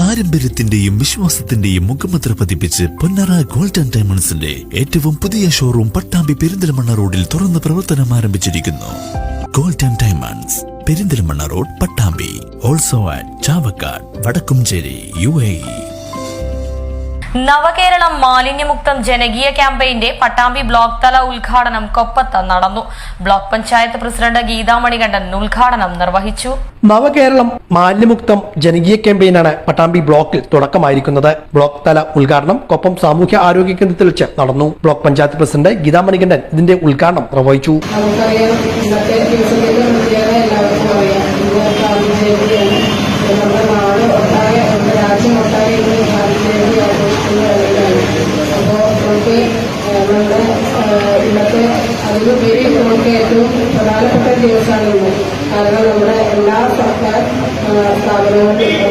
പാരമ്പര്യത്തിന്റെയും വിശ്വാസത്തിന്റെയും മുഖമുദ്ര പതിപ്പിച്ച് പൊന്നറ ഗോൾഡൻ ഡയമണ്ട്സിന്റെ ഏറ്റവും പുതിയ ഷോറൂം പട്ടാമ്പി പെരിന്തൽമണ്ണ റോഡിൽ തുറന്ന് പ്രവർത്തനം ആരംഭിച്ചിരിക്കുന്നു. Gold and diamonds Perinthalmanna road Pattambi also at Chavakkad Vadakkumchery U A Navakeralam മാലിന്യമുക്തം ജനകീയ ക്യാമ്പയിന്റെ പട്ടാമ്പി ബ്ലോക്ക് തല ഉദ്ഘാടനം കൊപ്പത്ത് നടന്നു. ബ്ലോക്ക് പഞ്ചായത്ത് പ്രസിഡന്റ് ഗീതാ മണികണ്ഠൻ ഉദ്ഘാടനം നിർവഹിച്ചു. നവകേരളം മാലിന്യമുക്തം ജനകീയ ക്യാമ്പയിനാണ് പട്ടാമ്പി ബ്ലോക്കിൽ തുടക്കമായിരിക്കുന്നത്. ബ്ലോക്ക് തല ഉദ്ഘാടനം കൊപ്പം സാമൂഹ്യ ആരോഗ്യ കേന്ദ്രത്തിൽ വെച്ച് നടന്നു. ബ്ലോക്ക് പഞ്ചായത്ത് പ്രസിഡന്റ് ഗീതാ മണികണ്ഠൻ ഇതിന്റെ ഉദ്ഘാടനം നിർവഹിച്ചു. ആഘോഷിക്കുന്ന വേളയിലാണ് അപ്പോൾ നമുക്ക് നമ്മുടെ ഇന്നത്തെ അതിലുപരി നമുക്ക് ഏറ്റവും പ്രധാനപ്പെട്ട ദിവസമാണ് ഇന്ന്. കാരണം നമ്മുടെ എല്ലാ സർക്കാർ സ്ഥാപനങ്ങളിലും